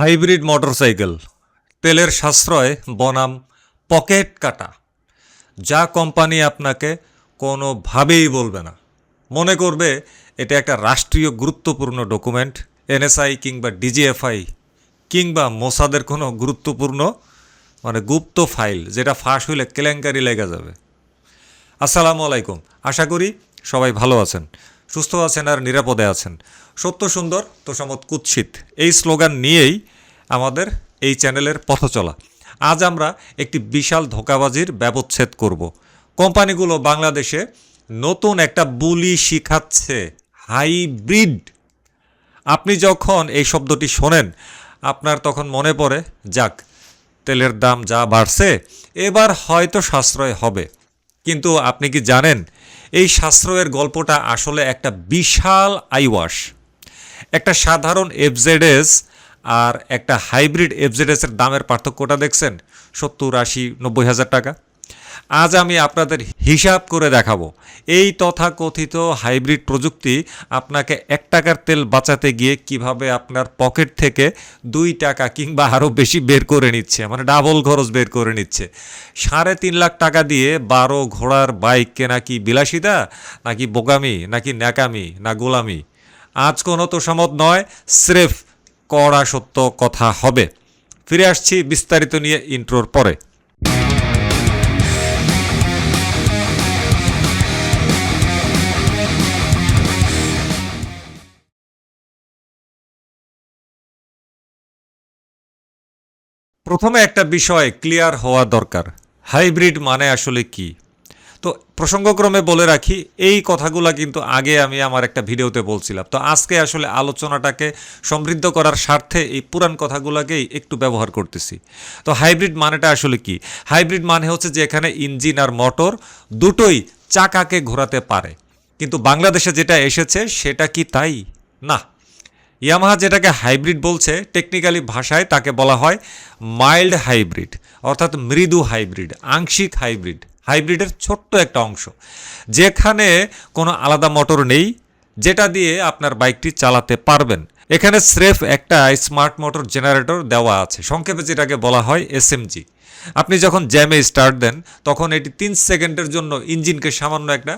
Hybrid motorcycle, তেলের সাশ্রয়, বনাম, পকেট কাটা, যা কোম্পানি আপনাকে কোনোভাবেই বলবে না। মনে করবে এটা একটা রাষ্ট্রীয় গুরুত্বপূর্ণ ডকুমেন্ট, এনএসআই কিংবা ডিজিএফআই, কিংবা মোসাদের কোনো গুরুত্বপূর্ণ মানে গুপ্ত ফাইল, যেটা ফাঁস হইলে কেলেঙ্কারি লেগে যাবে। আসসালামু আলাইকুম। আশা করি সবাই ভালো আছেন। সুস্থ আছেন আর নিরাপদে আছেন। সত্য সুন্দর তো তোষামত কুৎসিত। এই স্লোগান নিয়েই আমাদের এই চ্যানেলের পথ চলা। আজ আমরা একটি বিশাল ধোকাবাজির ব্যবচ্ছেদ করব। কোম্পানিগুলো বাংলাদেশে নতুন একটা বুলি শিখাচ্ছে, হাইব্রিড। আপনি যখন এই শব্দটি শোনেন, আপনার তখন মনে পড়ে, যাক, তেলের দাম যা বাড়ছে, এবার হয়তো সাশ্রয় হবে। কিন্তু আপনি কি জানেন এই সাশ্রয়ের গল্পটা আসলে একটা বিশাল আইওয়াশ। একটা সাধারণ এফজেডএস আর একটা হাইব্রিড এফজেডেসের দামের পার্থক্যটা দেখছেন? সত্তর আশি, নব্বই হাজার টাকা। আজ আমি আপনাদের হিসাব করে দেখাবো। এই তথাকথিত হাইব্রিড প্রযুক্তি আপনাকে এক টাকার তেল বাঁচাতে গিয়ে কীভাবে আপনার পকেট থেকে দুই টাকা কিংবা আরও বেশি বের করে নিচ্ছে মানে ডাবল খরচ বের করে নিচ্ছে। সাড়ে তিন লাখ টাকা দিয়ে বারো ঘোড়ার বাইক কেনা কি বিলাসিতা, নাকি বোকামি নাকি ন্যাকামি, না গোলামি? আজ কোনো তোষামত নয়, স্রেফ কড়া সত্য কথা হবে। ফিরে আসছি বিস্তারিত নিয়ে ইন্ট্রোর পরে। প্রথমে একটা বিষয় ক্লিয়ার হওয়া দরকার। হাইব্রিড মানে আসলে কি? তো প্রসঙ্গক্রমে বলে রাখি, এই কথাগুলো কিন্তু আগে আমি আমার একটা ভিডিওতে বলছিলাম। তো আজকে আসলে আলোচনাটাকে সমৃদ্ধ করার স্বার্থে এই পুরান কথাগুলোকেই একটু ব্যবহার করতেছি। তো হাইব্রিড মানেটা আসলে কি? হাইব্রিড মানে হচ্ছে যে এখানে ইঞ্জিন আর মোটর দুটোই চাকাকে ঘোরাতে পারে। কিন্তু বাংলাদেশে যেটা এসেছে সেটা কি তাই? না। ইয়ামাহা যেটাকে হাইব্রিড বলছে টেকনিক্যালি ভাষায় তাকে বলা হয় মাইল্ড হাইব্রিড অর্থাৎ মৃদু হাইব্রিড আংশিক হাইব্রিড হাইব্রিডের ছোট্ট একটা অংশ, যেখানে কোনো আলাদা মোটর নেই, যেটা দিয়ে আপনার বাইকটি চালাতে পারবেন। এখানে স্রেফ একটা স্মার্ট মোটর জেনারেটর দেওয়া আছে, সংক্ষেপে যেটাকে বলা হয় এসএমজি আপনি যখন জ্যামে স্টার্ট দেন, তখন এটি তিন সেকেন্ডের জন্য ইঞ্জিনকে সামান্য একটা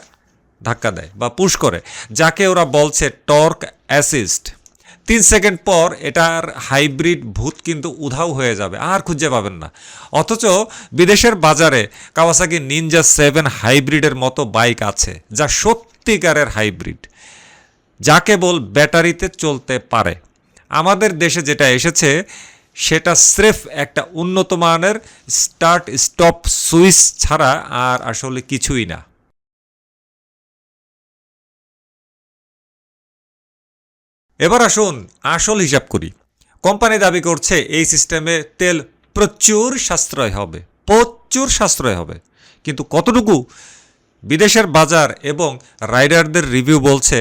ধাক্কা দেয় বা পুশ করে, যাকে ওরা বলছে টর্ক অ্যাসিস্ট তিন সেকেন্ড পর এটার হাইব্রিড ভূত কিন্তু উধাও হয়ে যাবে, আর খুঁজে পাবেন না। অথচ বিদেশের বাজারে কাওয়াসাকি নিনজা সেভেন হাইব্রিডের মতো বাইক আছে, যা সত্যিকারের হাইব্রিড, যা কেবল ব্যাটারিতে চলতে পারে। আমাদের দেশে যেটা এসেছে, সেটা স্রেফ একটা উন্নত মানের স্টার্ট স্টপ সুইচ ছাড়া আর আসলে কিছুই না। এবার আসুন আসল হিসাব করি। কোম্পানি দাবি করছে এই সিস্টেমে তেল প্রচুর সাশ্রয় হবে, প্রচুর সাশ্রয় হবে। কিন্তু কতটুকু? বিদেশের বাজার এবং রাইডারদের রিভিউ বলছে,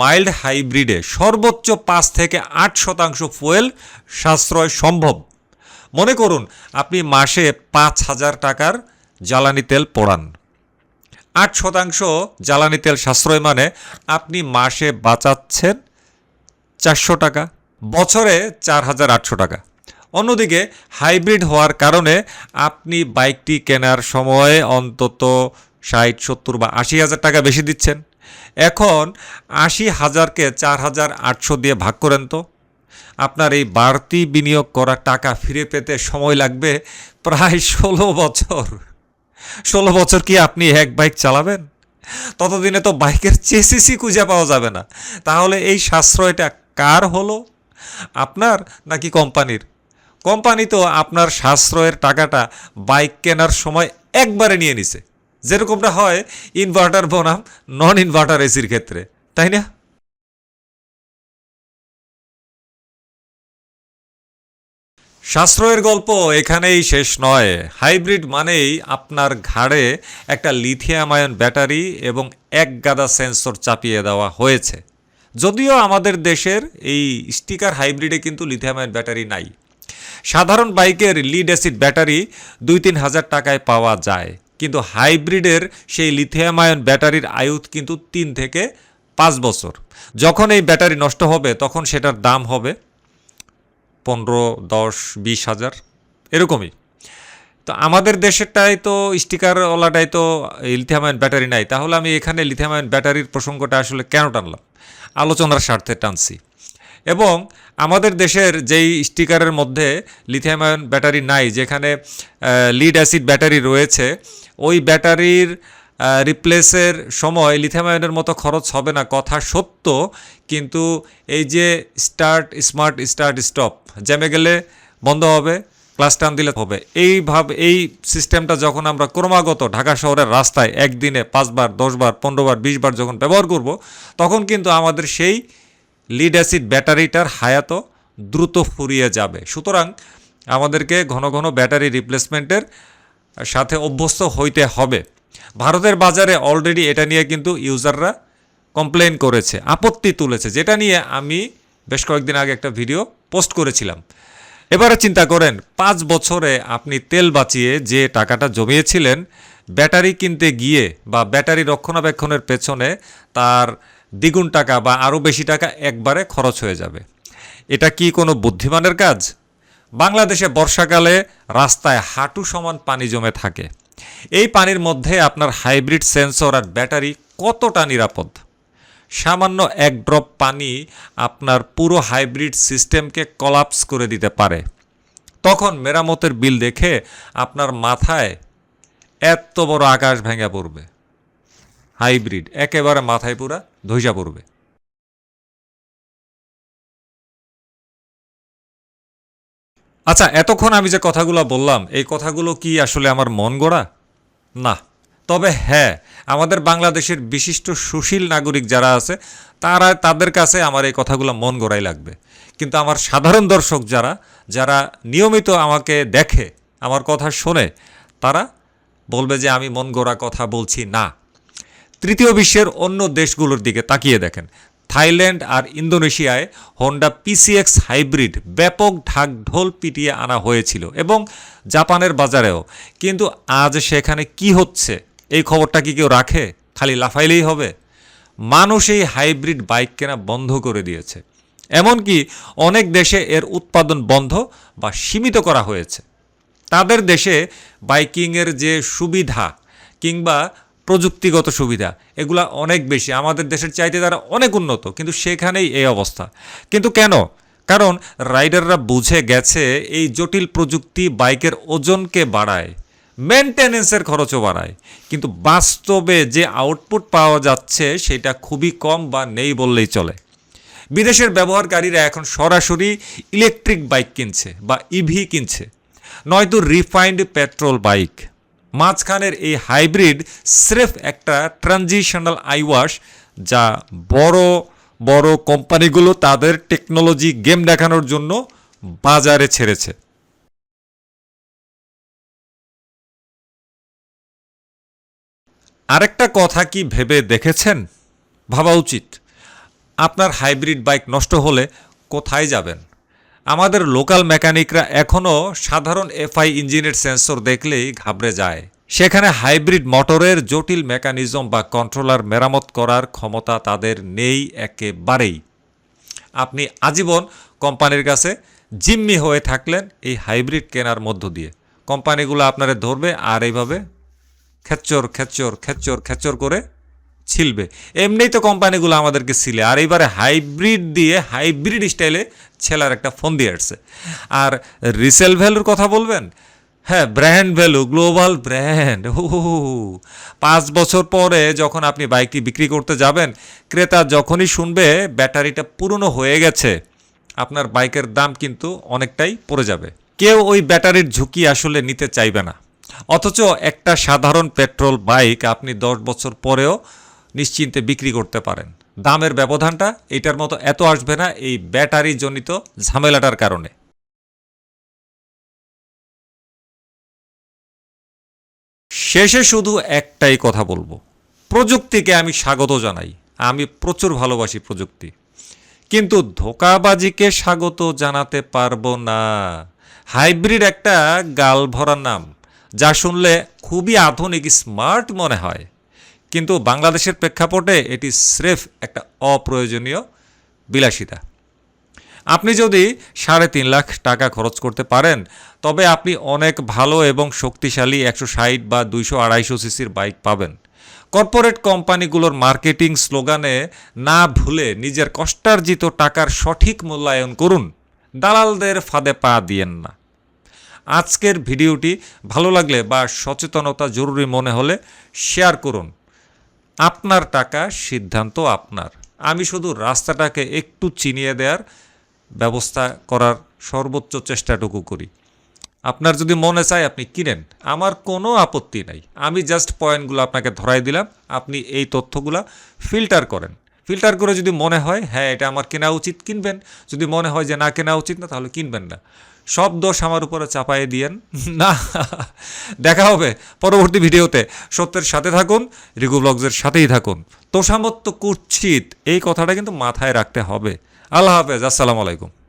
মাইল্ড হাইব্রিডে সর্বোচ্চ পাঁচ থেকে আট শতাংশ ফুয়েল সাশ্রয় সম্ভব। মনে করুন, আপনি মাসে পাঁচ হাজার টাকার জ্বালানি তেল পোড়ান। আট শতাংশ জ্বালানি তেল সাশ্রয় মানে আপনি মাসে বাঁচাচ্ছেন চারশো টাকা, বছরে চার হাজার আটশো টাকা। অন্যদিকে হাইব্রিড হওয়ার কারণে আপনি বাইকটি কেনার সময়ে অন্তত ষাট, সত্তর বা আশি হাজার টাকা বেশি দিচ্ছেন। এখন আশি হাজারকে চার হাজার আটশো দিয়ে ভাগ করেন তো। আপনার এই বাড়তি বিনিয়োগ করা টাকা ফিরে পেতে সময় লাগবে প্রায় ষোলো বছর। ষোলো বছর কি আপনি এক বাইক চালাবেন? ততদিনে তো বাইকের চেসিসি খুঁজে পাওয়া যাবে না। তাহলে এই সাশ্রয়টা কার হলো? আপনার নাকি কোম্পানির? কোম্পানি তো আপনার সাশ্রয়ের টাকাটা বাইক কেনার সময় একবারে নিয়ে নিছে। যেরকমটা হয় ইনভার্টার বনাম নন ইনভার্টার এসির ক্ষেত্রে, তাই না? সাশ্রয়ের গল্প এখানেই শেষ নয়। হাইব্রিড মানেই আপনার ঘাড়ে একটা লিথিয়াম আয়ন ব্যাটারি এবং এক গাদা সেন্সর চাপিয়ে দেওয়া হয়েছে। যদিও আমাদের দেশের এই স্টিকার হাইব্রিডে কিন্তু লিথিয়াম আয়ন ব্যাটারি নাই। সাধারণ বাইকের লিড অ্যাসিড ব্যাটারি দুই তিন হাজার টাকায় পাওয়া যায়। কিন্তু হাইব্রিডের সেই লিথিয়াম আয়ন ব্যাটারির আয়ুত কিন্তু তিন থেকে পাঁচ বছর। যখন এই ব্যাটারি নষ্ট হবে, তখন সেটার দাম হবে পনেরো, দশ, বিশ হাজার, এরকমই। তো আমাদের দেশেরটাই তো স্টিকারওয়ালাটাই তো লিথিয়াম আয়ন ব্যাটারি নাই। তাহলে আমি এখানে লিথিয়াম আয়ন ব্যাটারির প্রসঙ্গটা আসলে কেন টানলাম? আলোচনার স্বার্থে টানছি। এবং আমাদের দেশের যেই স্টিকারের মধ্যে লিথিয়াম আয়ন ব্যাটারি নাই, যেখানে লিড অ্যাসিড ব্যাটারি রয়েছে, ওই ব্যাটারির রিপ্লেসের সময় লিথিয়াম আয়নের মতো খরচ হবে না, কথা সত্য। কিন্তু এই যে স্টার্ট স্মার্ট স্টার্ট স্টপ জ্যামে গেলে বন্ধ হবে। ক্লাস টান দিলে হবে। এইভাবে এই সিস্টেমটা যখন আমরা ক্রমাগত ঢাকা শহরের রাস্তায় একদিনে পাঁচবার, দশবার, পনেরোবার, বিশবার যখন ব্যবহার করব, তখন কিন্তু আমাদের সেই লিড অ্যাসিড ব্যাটারিটার হায়াত দ্রুত ফুরিয়ে যাবে। সুতরাং আমাদেরকে ঘন ঘন ব্যাটারি রিপ্লেসমেন্টের সাথে অভ্যস্ত হইতে হবে। ভারতের বাজারে অলরেডি এটা নিয়ে কিন্তু ইউজাররা কমপ্লেন করেছে, আপত্তি তুলেছে, যেটা নিয়ে আমি বেশ কয়েকদিন আগে একটা ভিডিও পোস্ট করেছিলাম। এবারে চিন্তা করেন, পাঁচ বছরে আপনি তেল বাঁচিয়ে যে টাকাটা জমিয়েছিলেন, ব্যাটারি কিনতে গিয়ে বা ব্যাটারি রক্ষণাবেক্ষণের পেছনে তার দ্বিগুণ টাকা বা আরও বেশি টাকা একবারে খরচ হয়ে যাবে। এটা কি কোনো বুদ্ধিমানের কাজ? বাংলাদেশে বর্ষাকালে রাস্তায় হাঁটু সমান পানি জমে থাকে। এই পানির মধ্যে আপনার হাইব্রিড সেন্সর আর ব্যাটারি কতটা নিরাপদ? সামান্য এক ড্রপ পানি আপনার পুরো হাইব্রিড সিস্টেমকে কলাপস করে দিতে পারে। তখন মেরামতের বিল দেখে আপনার মাথায় এত বড় আকাশ ভেঙে পড়বে। হাইব্রিড, একেবারে মাথায় পুরা ধৈসা পড়বে। আচ্ছা এতক্ষণ আমি যে কথাগুলো বললাম, এই কথাগুলো কি আসলে আমার মন গড়া? না। তবে হ্যাঁ আমাদের বাংলাদেশের বিশিষ্ট সুশীল নাগরিক যারা আছে, তারা তাদের কাছে আমার এই কথাগুলো মন গড়াই লাগবে। কিন্তু আমার সাধারণ দর্শক যারা যারা নিয়মিত আমাকে দেখে, আমার কথা শোনে, তারা বলবে যে আমি মন গড়া কথা বলছি না। তৃতীয় বিশ্বের অন্য দেশগুলোর দিকে তাকিয়ে দেখেন। থাইল্যান্ড আর ইন্দোনেশিয়ায় হোন্ডা পিসিএক্স হাইব্রিড ব্যাপক ঢাকঢোল পিটিয়ে আনা হয়েছিল এবং জাপানের বাজারেও। কিন্তু আজ সেখানে কি হচ্ছে? এই খবরটা কি কেউ রাখে? খালি লাফাইলেই হবে? মানুষ এই হাইব্রিড বাইক কেনা বন্ধ করে দিয়েছে। এমনকি অনেক দেশে এর উৎপাদন বন্ধ বা সীমিত করা হয়েছে। তাদের দেশে বাইকিংয়ের যে সুবিধা কিংবা প্রযুক্তিগত সুবিধা, এগুলা অনেক বেশি। আমাদের দেশের চাইতে তারা অনেক উন্নত, কিন্তু সেখানেই এই অবস্থা। কিন্তু কেন? কারণ রাইডাররা বুঝে গেছে এই জটিল প্রযুক্তি বাইকের ওজনকে বাড়ায়। মেনটেনেন্সের খরচও বাড়ায়। কিন্তু বাস্তবে যে আউটপুট পাওয়া যাচ্ছে সেটা খুবই কম বা নেই বললেই চলে। বিদেশের ব্যবহারকারীরা এখন সরাসরি ইলেকট্রিক বাইক কিনছে বা ইভি কিনছে। নয়তো রিফাইন্ড পেট্রোল বাইক। মাঝখানের এই হাইব্রিড স্রেফ একটা ট্রানজিশনাল আইওয়াশ যা বড় বড় কোম্পানিগুলো তাদের টেকনোলজি গেম দেখানোর জন্য বাজারে ছেড়েছে। আরেকটা কথা কি ভেবে দেখেছেন? ভাবা উচিত। আপনার হাইব্রিড বাইক নষ্ট হলে কোথায় যাবেন? আমাদের লোকাল মেকানিকরা এখনও সাধারণ এফআই ইঞ্জিনের সেন্সর দেখলেই ঘাবড়ে যায়। সেখানে হাইব্রিড মোটরের জটিল মেকানিজম বা কন্ট্রোলার মেরামত করার ক্ষমতা তাদের নেই একেবারেই। আপনি আজীবন কোম্পানির কাছে জিম্মি হয়ে থাকলেন এই হাইব্রিড কেনার মধ্য দিয়ে। কোম্পানিগুলো আপনারে ধরবে আর এইভাবে খেচ্চর খেচ্চর খেচ্চর খেচ্চর করে ছিলবে। এমনিই তো কোম্পানিগুলো আমাদেরকে ছিলে। আর এইবারে হাইব্রিড দিয়ে, হাইব্রিড স্টাইলে ছেলার একটা ফোন দিয়ে আসছে। আর রিসেল ভ্যালুর কথা বলবেন? হ্যাঁ ব্র্যান্ড ভ্যালু, গ্লোবাল ব্র্যান্ড। হু পাঁচ বছর পরে যখন আপনি বাইকটি বিক্রি করতে যাবেন, ক্রেতা যখনই শুনবে, ব্যাটারিটা পুরনো হয়ে গেছে, আপনার বাইকের দাম কিন্তু অনেকটাই পড়ে যাবে। কেউ ওই ব্যাটারির ঝুঁকি আসলে নিতে চাইবে না। অথচ একটা সাধারণ পেট্রোল বাইক আপনি দশ বছর পরেও নিশ্চিন্তে বিক্রি করতে পারেন। দামের ব্যবধানটা এটার মতো এত আসবে না এই ব্যাটারি জনিত ঝামেলাটার কারণে। শেষে শুধু একটাই কথা বলব। প্রযুক্তিকে আমি স্বাগত জানাই। আমি প্রচুর ভালোবাসি প্রযুক্তি। কিন্তু ধোকাবাজিকে স্বাগত জানাতে পারব না। হাইব্রিড একটা গাল ভরা নাম। যা শুনলে খুবই আধুনিক, স্মার্ট মনে হয়। কিন্তু বাংলাদেশের প্রেক্ষাপটে এটি স্রেফ একটা অপ্রয়োজনীয় বিলাসিতা। আপনি যদি সাড়ে তিন লাখ টাকা খরচ করতে পারেন, তবে আপনি অনেক ভালো এবং শক্তিশালী একশো ষাট বা দুইশো আড়াইশো সিসির বাইক পাবেন। কর্পোরেট কোম্পানিগুলোর মার্কেটিং স্লোগানে, না ভুলে নিজের কষ্টার্জিত টাকার সঠিক মূল্যায়ন করুন। দালালদের ফাঁদে পা দিয়েন না। আজকের ভিডিওটি ভালো লাগলে বা সচেতনতা জরুরি মনে হলে শেয়ার করুন। আপনার টাকা সিদ্ধান্ত আপনার। আমি শুধু রাস্তাটাকে একটু চিনিয়ে দেওয়ার ব্যবস্থা করার সর্বোচ্চ চেষ্টাটুকু করি। আপনার যদি মনে চায় আপনি কিনেন। আমার কোনো আপত্তি নাই। আমি জাস্ট পয়েন্টগুলো আপনাকে ধরাই দিলাম। আপনি এই তথ্যগুলো ফিল্টার করেন। ফিল্টার করে যদি মনে হয় হ্যাঁ এটা আমার কেনা উচিত, কিনবেন। যদি মনে হয় যে না, কেনা উচিত না, তাহলে কিনবেন না। সব দোষ আমার উপরে চাপায়ে দিয়েন। না, দেখা হবে পরবর্তী ভিডিওতে। সত্যের সাথে থাকুন, রিগু ব্লগসের সাথেই থাকুন। তোষামত্ব কুচ্ছিত এই কথাটা কিন্তু মাথায় রাখতে হবে। আল্লাহ হাফেজ, আসসালামু আলাইকুম।